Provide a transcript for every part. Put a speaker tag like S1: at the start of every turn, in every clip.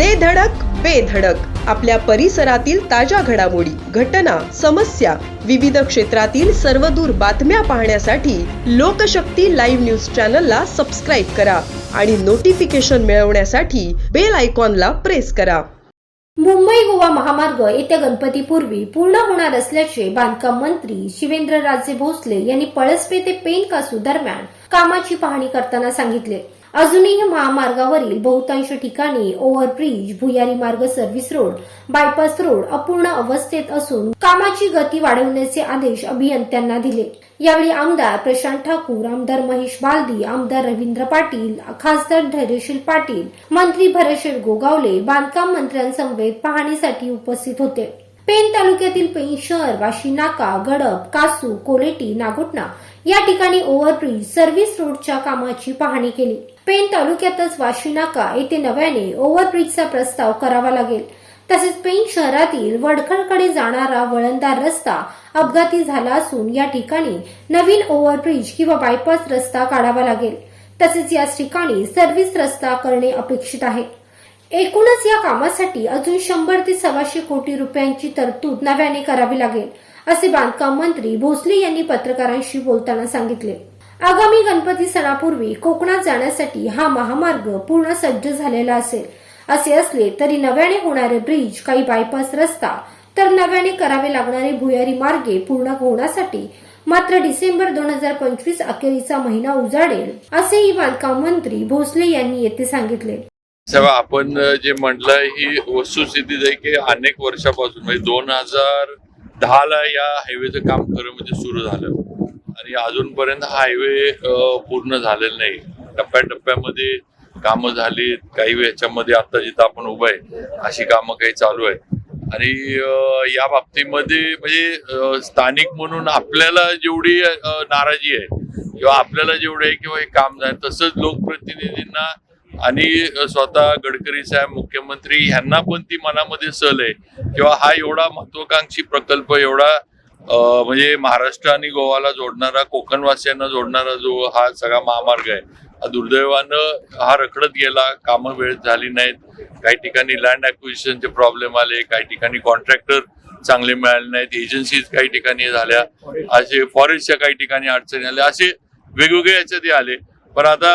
S1: दे धडक बेधडक आपल्या परिसरातील ताज्या घडामोडी घटना समस्या विविध क्षेत्रातील सर्वदूर बातम्या पाहण्यासाठी लोकशक्ती लाईव्ह न्यूज चॅनलला सबस्क्राईब करा आणि नोटिफिकेशन मिळवण्यासाठी बेल आयकॉनला प्रेस करा.
S2: मुंबई गोवा महामार्ग येत्या गणपतीपूर्वी पूर्ण होणार असल्याचे बांधकाम मंत्री शिवेंद्रराजे भोसले यांनी पळसपे ते पेनकासू दरम्यान कामाची पाहणी करताना सांगितले. अजूनही महामार्गावरील बहुतांश ठिकाणी ओव्हरब्रिज भुयारी मार्ग सर्व्हिस रोड बायपास रोड अपूर्ण अवस्थेत असून कामाची गती वाढवण्याचे आदेश अभियंत्यांना दिले. यावेळी आमदार प्रशांत ठाकूर आमदार महेश बालदी आमदार रवींद्र पाटील खासदार धैर्यशील पाटील मंत्री भरतशेठ गोगावले बांधकाम मंत्र्यांसमवेत पाहणीसाठी उपस्थित होते. पेन तालुक्यातील पेन शहर वाशी नाका गडप कासू कोलेटी नागोटना या ठिकाणी ओव्हरब्रिज सर्व्हिस रोडच्या कामाची पाहणी केली. पेन तालुक्यातच वाशी नाका येथे नव्याने ओव्हरब्रिजचा प्रस्ताव करावा लागेल. तसेच पेन शहरातील वडखळकडे जाणारा वळणदार रस्ता अपघाती झाला असून या ठिकाणी नवीन ओव्हरब्रिज किंवा बायपास रस्ता काढावा लागेल. तसेच याच ठिकाणी सर्व्हिस रस्ता करणे अपेक्षित आहे. एकूणच या कामासाठी अजून शंभर ते सव्वाशे कोटी रुपयांची तरतूद नव्याने करावी लागेल असे बांधकाम मंत्री भोसले यांनी पत्रकारांशी बोलताना सांगितले. आगामी गणपती सणापूर्वी कोकणात जाण्यासाठी हा महामार्ग पूर्ण सज्ज झालेला असेल असे असले तरी नव्याने होणारे ब्रिज काही बायपास रस्ता तर नव्याने करावे लागणारे भुयारी मार्गे पूर्ण होण्यासाठी मात्र डिसेंबर दोन हजार पंचवीस अखेरीचा महिना उजाडेल असेही बांधकाम मंत्री भोसले यांनी येथे सांगितले.
S3: तेव्हा आपण जे म्हटलं ही वस्तुस्थिती आहे की अनेक वर्षापासून म्हणजे दोन हजार दहाला या हायवेचं काम खरं म्हणजे सुरू झालं. आणि अजूनपर्यंत हायवे पूर्ण झालेला नाही. टप्प्याटप्प्यामध्ये कामं झाली काही याच्यामध्ये आता जिथं आपण उभं आहे अशी कामं काही चालू आहे आणि या बाबतीमध्ये म्हणजे स्थानिक म्हणून आपल्याला जेवढी नाराजी आहे किंवा आपल्याला जेवढं आहे किंवा हे काम झालं तसंच लोकप्रतिनिधींना आणि स्वतः गडकरी साहेब मुख्यमंत्री ह्यांना पण ती मनामध्ये सल आहे. किंवा हा एवढा महत्वाकांक्षी प्रकल्प एवढा म्हणजे महाराष्ट्र आणि गोवाला जोडणारा कोकणवासियांना जोडणारा जो हा सगळा महामार्ग आहे हा दुर्दैवानं हा रखडत गेला कामं वेळेत झाली नाहीत. काही ठिकाणी लँड ॲक्विजिशनचे प्रॉब्लेम आले काही ठिकाणी कॉन्ट्रॅक्टर चांगले मिळाले नाहीत एजन्सीज काही ठिकाणी झाल्या असे फॉरेस्टच्या काही ठिकाणी अडचणी आल्या असे वेगवेगळे याच्यात आले. पण आता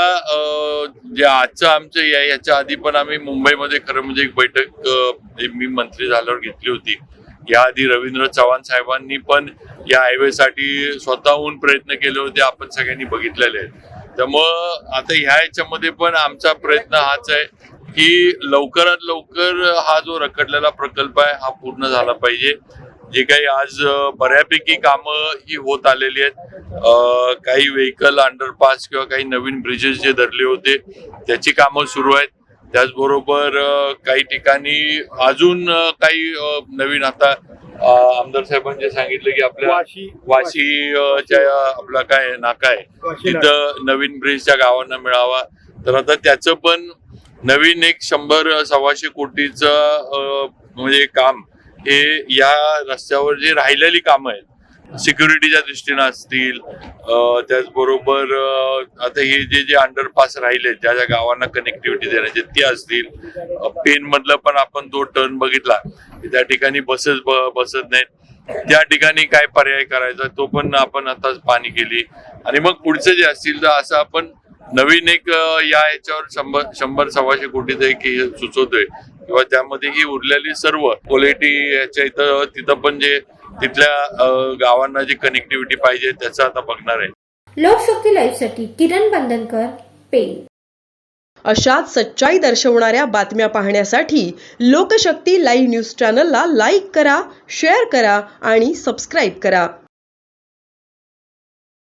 S3: जे आजचं आमचं या याच्या आधी पण आम्ही मुंबईमध्ये खरं म्हणजे एक बैठक मी मंत्री झाल्यावर घेतली होती. याआधी रवींद्र चव्हाण साहेबांनी पण या हायवेसाठी स्वतःहून प्रयत्न केले होते आपण सगळ्यांनी बघितलेले आहेत. त्यामुळं आता ह्या याच्यामध्ये पण आमचा प्रयत्न हाच आहे की लवकरात लवकर हा जो रखडलेला प्रकल्प आहे हा पूर्ण झाला पाहिजे. जे काही आज बऱ्यापैकी कामं ही होत आलेली आहेत. काही व्हेकल अंडरपास किंवा काही नवीन ब्रिजेस जे धरले होते त्याची कामं सुरू आहेत. त्याचबरोबर काही ठिकाणी अजून काही नवीन आता आमदार साहेबांनी सांगितलं की आपल्या
S4: वाशी
S3: वाशी अं, च्या आपला काय नाका आहे. तिथं नवीन ब्रिज त्या गावांना मिळावा. तर आता त्याचं पण नवीन एक शंभर सव्वाशे कोटीचं म्हणजे काम हे या रस्त्यावर जे राहिलेली कामं आहेत सिक्युरिटीच्या दृष्टीनं असतील त्याचबरोबर आता हे जे जे अंडरपास राहिले ज्या ज्या गावांना कनेक्टिव्हिटी देण्याचे ते असतील पेन मधलं पण आपण तो टर्न बघितला त्या ठिकाणी बसेस बसत नाहीत. त्या ठिकाणी काय पर्याय करायचा तो पण आपण आताच पाणी केली. आणि मग पुढचे जे असतील तर असं आपण नवीन एक या याच्यावर शंभर शंभर सव्वाशे कोटीचं एक सुचवतोय. किंवा त्यामध्ये ही उरलेली सर्व क्वालिटी याच्या इथं तिथं पण जे तिथल्या गावांना जी कनेक्टिव्हिटी पाहिजे त्याचं आता बघणार आहे.
S2: लोकशक्ती लाईव्हसाठी किरण बंधनकर पेन
S1: अशाच सच्चाई दर्शवणाऱ्या बातम्या पाहण्यासाठी लोकशक्ती लाईव्ह न्यूज चॅनलला लाईक करा शेअर करा आणि सबस्क्राईब करा.